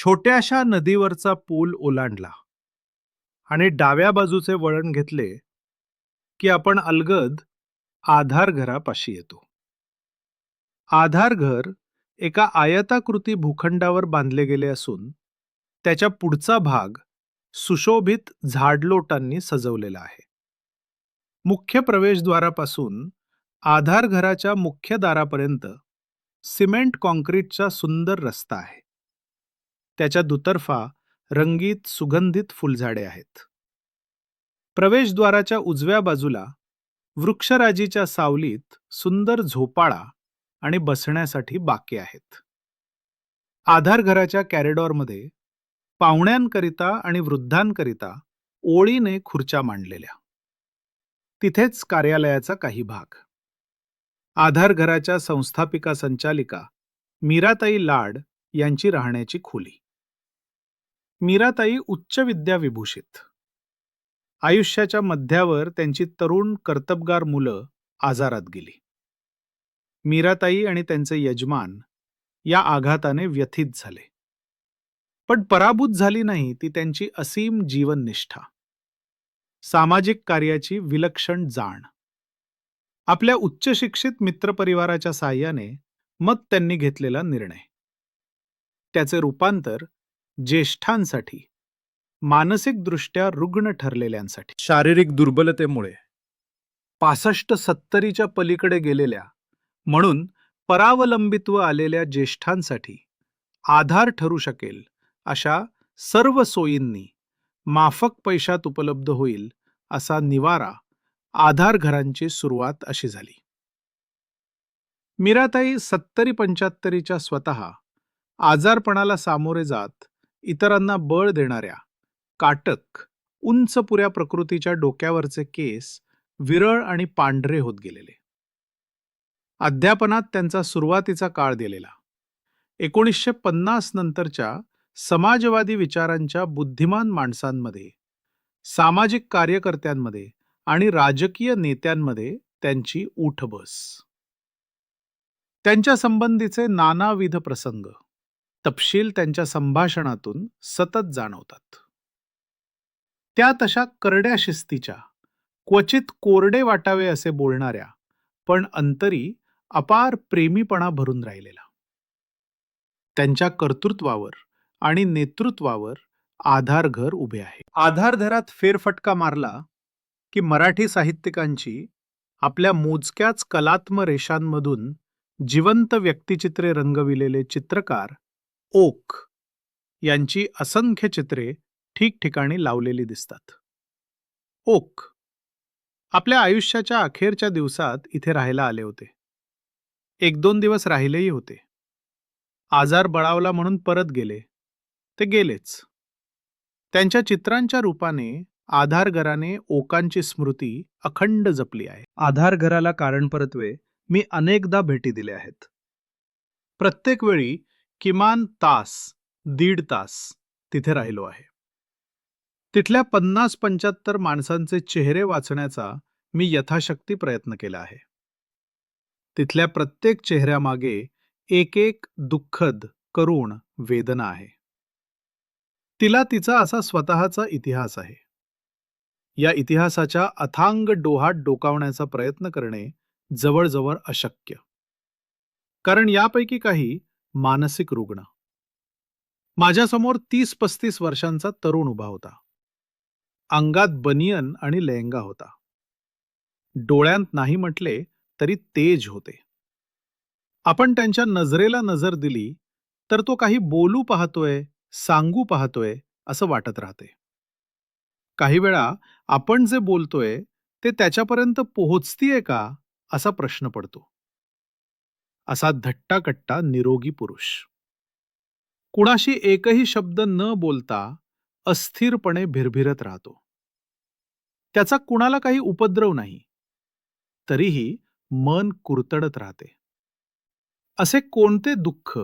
छोट्याशा नदीवरचा पूल ओलांडला आणि डाव्या बाजूचे वळण घेतले की आपण अलगद आधार घरापाशी येतो. आधार घर एका आयताकृती भूखंडावर बांधले गेले असून त्याच्या पुढचा भाग सुशोभित झाडलोटांनी सजवलेला आहे. मुख्य प्रवेशद्वारापासून आधार घराच्या मुख्य दारापर्यंत सिमेंट कॉन्क्रीटचा सुंदर रस्ता आहे. त्याच्या दुतर्फा रंगीत सुगंधित फुलझाडे आहेत. प्रवेशद्वाराच्या उजव्या बाजूला वृक्षराजीच्या सावलीत सुंदर झोपाळा आणि बसण्यासाठी बाके आहेत. आधार घराच्या कॅरिडॉरमध्ये पाहुण्यांकरिता आणि वृद्धांकरिता ओळीने खुर्च्या मांडलेल्या. तिथेच कार्यालयाचा काही भाग. आधार घराच्या संस्थापिका संचालिका मीराताई लाड यांची राहण्याची खोली. मीराताई उच्च विद्या विभूषित. आयुष्याच्या मध्यावर त्यांची तरुण कर्तबगार मुलं आजारात गेली. मीराताई आणि त्यांचे यजमान या आघाताने व्यथित झाले. पण पराभूत झाली नाही ती त्यांची असीम जीवननिष्ठा. सामाजिक कार्याची विलक्षण जाण. आपल्या उच्च शिक्षित मित्रपरिवाराच्या साहाय्याने मग त्यांनी घेतलेला निर्णय. त्याचे रूपांतर ज्येष्ठांसाठी मानसिकदृष्ट्या रुग्ण ठरलेल्यांसाठी. शारीरिक दुर्बलतेमुळे. पासष्ट सत्तरीच्या पलीकडे गेलेल्या म्हणून परावलंबित्व आलेल्या ज्येष्ठांसाठी आधार ठरू शकेल अशा सर्व सोयींनी माफक पैशात उपलब्ध होईल असा निवारा आधार घरांची सुरुवात अशी झाली. मीराताई सत्तरी पंच्याहत्तरीच्या स्वतः आजारपणाला सामोरे जात इतरांना बळ देणाऱ्या काटक उंच पुऱ्या प्रकृतीच्या डोक्यावरचे केस विरळ आणि पांढरे होत गेलेले. अध्यापनात त्यांचा सुरुवातीचा काळ दिलेला. एकोणीसशे पन्नास नंतरच्या समाजवादी विचारांच्या बुद्धिमान माणसांमध्ये सामाजिक कार्यकर्त्यांमध्ये आणि राजकीय नेत्यांमध्ये त्यांची उठबस त्यांच्या संबंधीचे नानाविध प्रसंग. तपशील त्यांच्या संभाषणातून सतत जाणवतात. त्या तशा करड्या शिस्तीच्या क्वचित कोरडे वाटावे असे बोलणाऱ्या पण अंतरी अपार प्रेमीपणा भरून राहिलेला. त्यांच्या कर्तृत्वावर आणि नेतृत्वावर आधारघर उभे आहे आधारधरात फेरफटका मारला की मराठी साहित्यिकांची आपल्या मोजक्याच कलात्म रेषांमधून जिवंत व्यक्तिचित्रे रंगविलेले चित्रकार ओक यांची असंख्य चित्रे ठिकठिकाणी लावलेली दिसतात. ओक आपल्या आयुष्याच्या अखेरच्या दिवसात इथे राहायला आले होते. एक दोन दिवस राहिलेही होते. आजार बळावला म्हणून परत गेले. ते गेलेच. त्यांच्या चित्रांच्या रूपाने आधारघराने ओकांची स्मृती अखंड जपली आहे. आधारघराला कारणपरत्वे मी अनेकदा भेटी दिल्या आहेत. प्रत्येक वेळी किमान तास दीड तास तिथे राहिलो आहे. तिथल्या पन्नास पंच्याहत्तर माणसांचे चेहरे वाचण्याचा मी यथाशक्ती प्रयत्न केला आहे. तिथल्या प्रत्येक चेहऱ्यामागे एक एक दुःखद करुण वेदना आहे. तिला तिचा असा स्वतःचा इतिहास आहे. या इतिहासाच्या अथांग डोहात डोकावण्याचा प्रयत्न करणे जवळजवळ अशक्य. कारण यापैकी काही मानसिक रुग्ण. माझ्यासमोर तीस पस्तीस वर्षांचा तरुण उभा होता. अंगात बनियन आणि लेहंगा होता. डोळ्यांत नाही म्हटले तरी तेज होते. आपण त्यांच्या नजरेला नजर दिली तर तो काही बोलू पाहतोय सांगू पाहतोय असं वाटत राहते. काही वेळा आपण जे बोलतोय ते त्याच्यापर्यंत पोहोचतीये का असा प्रश्न पडतो. असा धट्टाकट्टा निरोगी पुरुष. कुणाशी एकही शब्द न बोलता अस्थिरपणे भिरभिरत राहतो. त्याचा कुणाला काही उपद्रव नाही. तरीही मन कुरतडत राहते. असे कोणते दुःख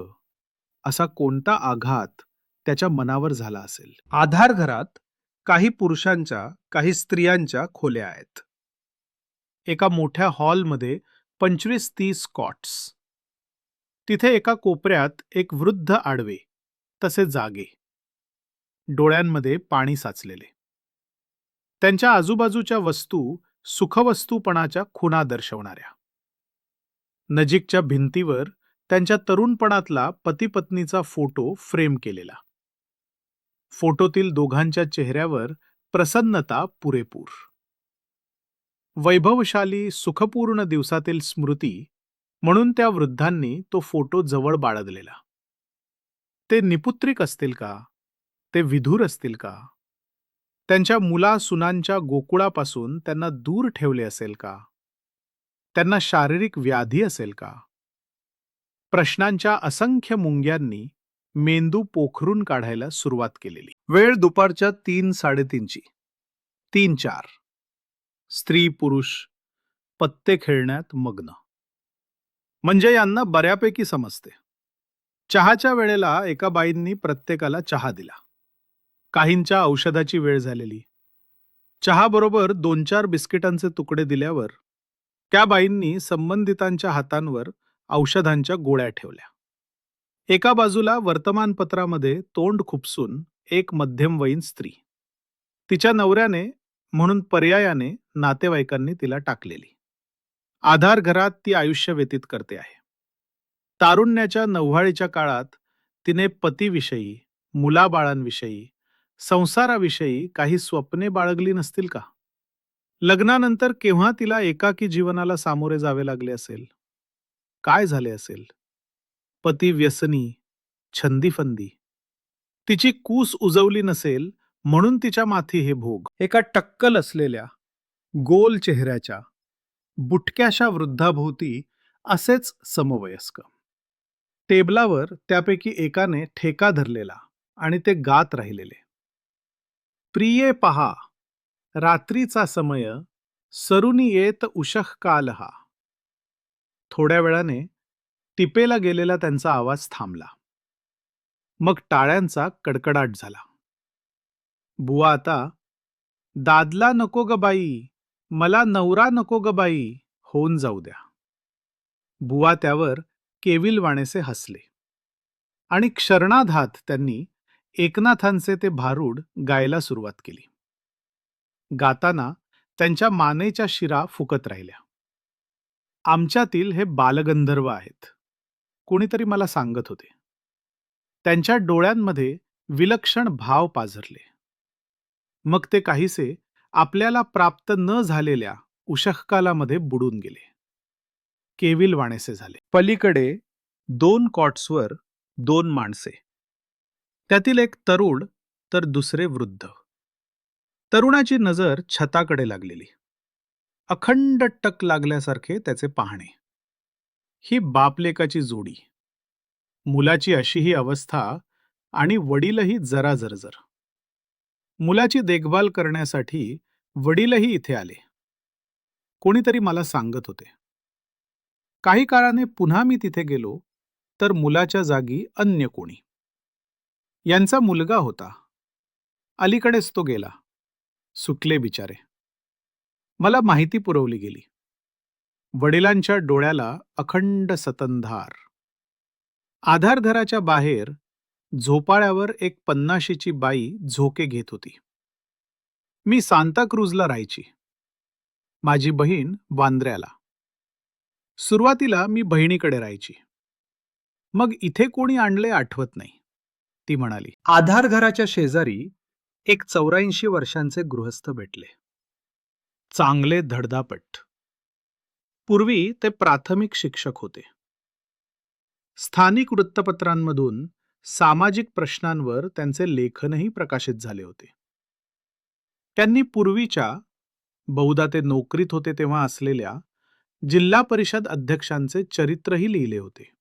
असा कोणता आघात त्याच्या मनावर झाला असेल? आधार घरात काही पुरुषांच्या काही स्त्रियांच्या खोल्या आहेत. एका मोठ्या हॉलमध्ये पंचवीस तीस कॉट्स तिथे एका कोपऱ्यात एक वृद्ध आडवे तसे जागे. डोळ्यांमध्ये पाणी साचलेले. त्यांच्या आजूबाजूच्या वस्तू सुखवस्तूपणाच्या खुणा दर्शवणाऱ्या. नजीकच्या भिंतीवर त्यांच्या तरुणपणातला पतीपत्नीचा फोटो फ्रेम केलेला. फोटोतील दोघांच्या चेहऱ्यावर प्रसन्नता पुरेपूर. वैभवशाली सुखपूर्ण दिवसातील स्मृती म्हणून त्या वृद्धांनी तो फोटो जवळ बाळगलेला. ते निपुत्रिक असतील का? ते विधूर असतील का? त्यांच्या मुला सुनांच्या गोकुळापासून त्यांना दूर ठेवले असेल का? त्यांना शारीरिक व्याधी असेल का? प्रश्नांच्या असंख्य मुंग्यांनी मेंदू पोखरून काढायला सुरुवात केलेली. वेळ दुपारच्या तीन साडेतीनची. तीन चार. स्त्री पुरुष पत्ते खेळण्यात मग्न. म्हणजे यांना बऱ्यापैकी समजते. चहाच्या वेळेला एका बाईंनी प्रत्येकाला चहा दिला. काहींच्या औषधाची वेळ झालेली. चहाबरोबर दोन चार बिस्किटांचे तुकडे दिल्यावर त्या बाईंनी संबंधितांच्या हातांवर औषधांच्या गोळ्या ठेवल्या. एका बाजूला वर्तमानपत्रामध्ये तोंड खुपसून एक मध्यमवयीन स्त्री. तिच्या नवऱ्याने म्हणून पर्यायाने नातेवाईकांनी तिला टाकलेली. आधार घरात ती आयुष्य व्यतीत करते आहे. तारुण्याच्या नव्हाळीच्या काळात तिने पतीविषयी मुलाबाळांविषयी संसाराविषयी काही स्वप्ने बाळगली नसतील का? लग्नानंतर केव्हा तिला एकाकी जीवनाला सामोरे जावे लागले असेल? काय झाले असेल? पती व्यसनी छंदीफंदी. तिची कूस उजवली नसेल म्हणून तिच्या माथी हे भोग. एका टक्कल असलेल्या गोल चेहऱ्याच्या बुटक्याशा वृद्धाभोवती असेच समवयस्क. टेबलावर त्यापैकी एकाने ठेका धरलेला आणि ते गात राहिलेले. प्रिये पहा रात्रीचा समय सरुनी येत उशह काल हा थोड्या वेळाने टिपेला गेलेला त्यांचा आवाज थांबला. मग टाळ्यांचा कडकडाट झाला. बुवा आता दादला नको ग बाई मला नवरा नको ग बाई होऊन जाऊ द्या. बुवा त्यावर केविलवाणेसे हसले. आणि क्षरणाधात त्यांनी एकनाथांचे ते भारूड गायला सुरुवात केली. गाताना त्यांच्या मानेच्या शिरा फुकत राहिल्या. आमच्यातील हे बालगंधर्व आहेत. कोणीतरी मला सांगत होते. त्यांच्या डोळ्यांमध्ये विलक्षण भाव पाझरले. मग ते काहीसे आपल्याला प्राप्त न झालेल्या उशकालामध्ये बुडून गेले. केविल वाणेसे झाले. पलीकडे दोन कॉट्सवर दोन माणसे. त्यातील एक तरुण तर दुसरे वृद्ध. तरुणाची नजर छताकडे लागलेली. अखंड टक लागल्यासारखे त्याचे पाहणे. ही बापलेकाची जोडी. मुलाची अशी ही अवस्था आणि वडीलही जरा जरजर. मुलाची देखभाल करण्यासाठी वडीलही इथे आले. कोणीतरी मला सांगत होते. काही काळाने पुन्हा मी तिथे गेलो तर मुलाच्या जागी अन्य कोणी. यांचा मुलगा होता. अलीकडेच तो गेला. सुटले बिचारे. मला माहिती पुरवली गेली. वडिलांच्या डोळ्याला अखंड सतंधार. आधारधराच्या बाहेर झोपाळ्यावर एक पन्नाशीची बाई झोके घेत होती. मी सांताक्रूजला राहायची. माझी बहीण वांद्र्याला. सुरुवातीला मी बहिणीकडे राहायची. मग इथे कोणी आणले आठवत नाही. ती म्हणाली आधार घराच्या शेजारी एक चौऱ्याऐंशी वर्षांचे गृहस्थ भेटले. चांगले धडधापट. पूर्वी ते प्राथमिक शिक्षक होते. स्थानिक वृत्तपत्रांमधून सामाजिक प्रश्नांवर त्यांचे लेखनही प्रकाशित झाले होते. त्यांनी पूर्वीच्या बहुधा ते नोकरीत होते तेव्हा असलेल्या जिल्हा परिषद अध्यक्षांचे चरित्रही लिहिले होते.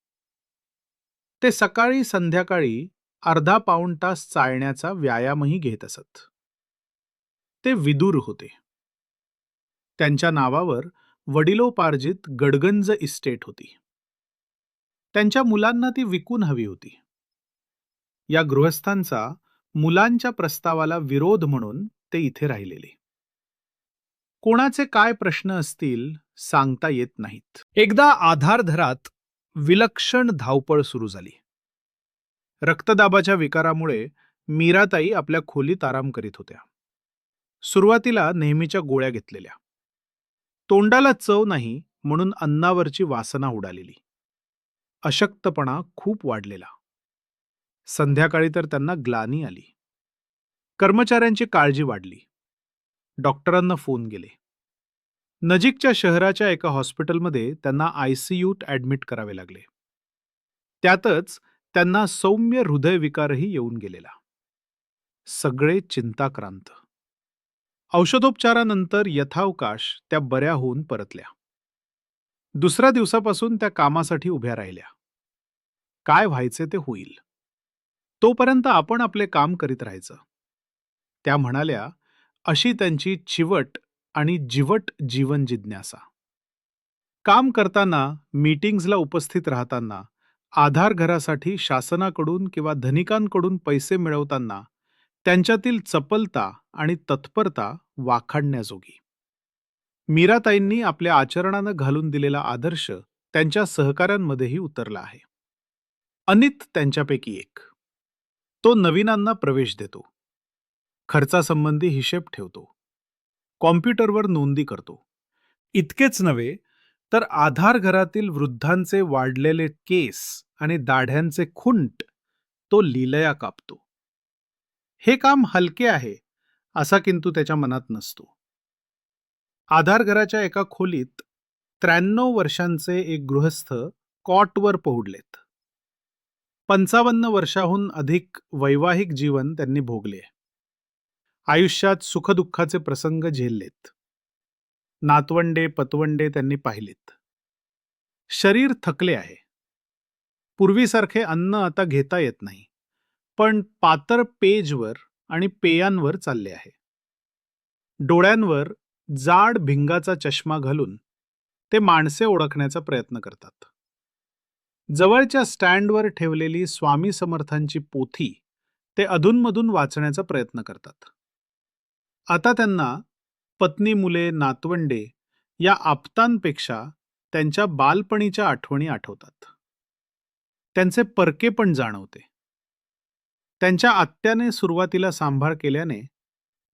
ते सकाळी संध्याकाळी अर्धा पाऊण तास चालण्याचा व्यायामही घेत असत. ते विदूर होते. त्यांच्या नावावर वडिलोपार्जित गडगंज इस्टेट होती. त्यांच्या मुलांना ती विकून हवी होती. या गृहस्थांचा मुलांच्या प्रस्तावाला विरोध म्हणून ते इथे राहिलेले. कोणाचे काय प्रश्न असतील सांगता येत नाहीत. एकदा आधारधरात विलक्षण धावपळ सुरू झाली. रक्तदाबाच्या विकारामुळे मीराताई आपल्या खोलीत आराम करीत होत्या. सुरुवातीला नेहमीच्या गोळ्या घेतलेल्या. तोंडाला चव नाही म्हणून अन्नावरची वासना उडालेली. अशक्तपणा खूप वाढलेला. संध्याकाळी तर त्यांना ग्लानी आली. कर्मचाऱ्यांची काळजी वाढली. डॉक्टरांना फोन गेले. नजीकच्या शहराच्या एका हॉस्पिटलमध्ये त्यांना आयसीयूत ॲडमिट करावे लागले. त्यातच त्यांना सौम्य हृदयविकारही येऊन गेलेला. सगळे चिंताक्रांत. औषधोपचारानंतर यथावकाश त्या बऱ्या होऊन परतल्या. दुसऱ्या दिवसापासून त्या कामासाठी उभ्या राहिल्या. काय व्हायचे ते होईल. तोपर्यंत आपण आपले काम करीत राहायचं. त्या म्हणाल्या अशी त्यांची चिवट आणि जिवट जीवन जिज्ञासा. काम करताना मीटिंग्जला उपस्थित राहताना आधार घरासाठी शासनाकडून किंवा धनिकांकडून पैसे मिळवताना त्यांच्यातील चपलता आणि तत्परता वाखाणण्याजोगी. मीराताईंनी आपल्या आचरणानं घालून दिलेला आदर्श त्यांच्या सहकाऱ्यांमध्येही उतरला आहे. अनित त्यांच्यापैकी एक. तो नवीनांना प्रवेश देतो. खर्चासंबंधी हिशेब ठेवतो. कॉम्प्युटरवर नोंदी करतो. इतकेच नव्हे तर आधार घरातील वृद्धांचे वाढलेले केस आणि दाढ्यांचे खुंट तो लिलया कापतो. हे काम हलके आहे असा किंतु त्याच्या मनात नसतो. आधार घराच्या एका खोलीत त्र्याण्णव वर्षांचे एक गृहस्थ कॉटवर पोहडलेत. पंचावन्न वर्षाहून अधिक वैवाहिक जीवन त्यांनी भोगले आयुष्यात सुखदुःखाचे प्रसंग झेललेत. नातवंडे पतवंडे त्यांनी पाहिलेत. शरीर थकले आहे. पूर्वीसारखे अन्न आता घेता येत नाही. पण पातर पेजवर आणि पेयांवर चालले आहे. डोळ्यांवर जाड भिंगाचा चष्मा घालून ते माणसे ओळखण्याचा प्रयत्न करतात. जवळच्या स्टँडवर ठेवलेली स्वामी समर्थांची पोथी ते अधूनमधून वाचण्याचा प्रयत्न करतात. आता त्यांना पत्नी मुले नातवंडे या आपतांपेक्षा त्यांच्या बालपणीच्या आठवणी आठवतात. त्यांचे परके पण जाणवते. त्यांच्या आत्याने सुरुवातीला सांभाळ केल्याने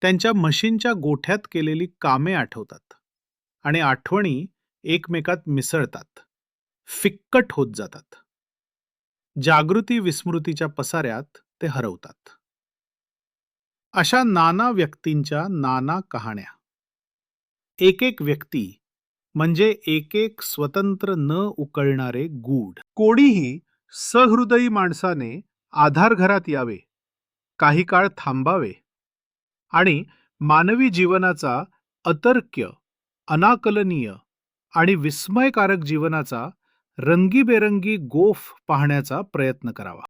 त्यांच्या म्हशींच्या गोठ्यात केलेली कामे आठवतात आणि आठवणी एकमेकात मिसळतात. फिक्कट होत जातात. जागृती विस्मृतीच्या पसाऱ्यात ते हरवतात. अशा नाना व्यक्तींच्या नाना कहाण्या. एक एक व्यक्ती म्हणजे एक एक स्वतंत्र न उकळणारे गूढ. कोणीही सहृदयी माणसाने आधार घरात यावे काही काळ थांबावे आणि मानवी जीवनाचा अतर्क्य अनाकलनीय आणि विस्मयकारक जीवनाचा रंगीबेरंगी गोफ पाहण्याचा प्रयत्न करावा.